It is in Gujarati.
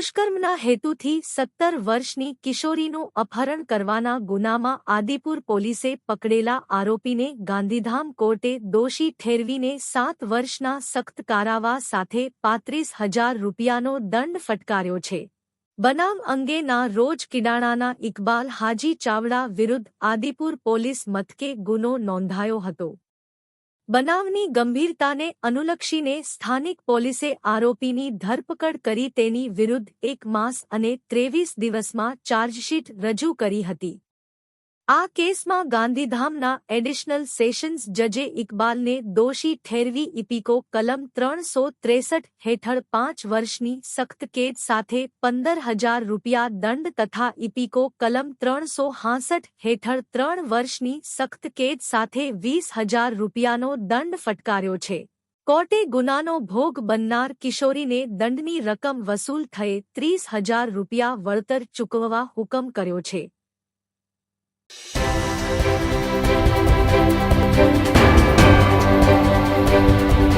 દુષ્કર્મના હેતુથી સત્તર વર્ષની કિશોરીનું અપહરણ કરવાના ગુનામાં આદિપુર પોલીસે પકડેલા આરોપીને ગાંધીધામ કોર્ટે દોષી ઠેરવીને સાત વર્ષના સખ્ત કારાવા સાથે પાંત્રીસ હજાર રૂપિયાનો દંડ ફટકાર્યો છે. બનાવ અંગેના રોજ કિડાણાના ઇકબાલ હાજી ચાવડા વિરુદ્ધ આદિપુર પોલીસ મથકે ગુનો નોંધાયો હતો. બનાવની ગંભીરતાને અનુલક્ષીને સ્થાનિક પોલીસે આરોપીની ધરપકડ કરી તેની વિરુદ્ધ એક માસ અને ત્રેવીસ દિવસમાં ચાર્જશીટ રજૂ કરી હતી. આ કેસમાં ગાંધીધામના એડિશનલ સેશન્સ જજે ઇકબાલને દોષી ઠેરવી ઇપિકો કલમ ત્રણસો ત્રેસઠ હેઠળ પાંચ વર્ષની સખ્ત કેદ સાથે પંદર હજાર રૂપિયા દંડ તથા ઇપિકો કલમ ત્રણસો હાંસઠ હેઠળ ત્રણ વર્ષની સખ્ત કેદ સાથે વીસ હજાર રૂપિયાનો દંડ ફટકાર્યો છે. કોર્ટે ગુનાનો ભોગ બનનાર કિશોરીને દંડની રકમ વસૂલ થયે ત્રીસ હજાર રૂપિયા વળતર ચૂકવવા હુકમ કર્યો છે. Thank you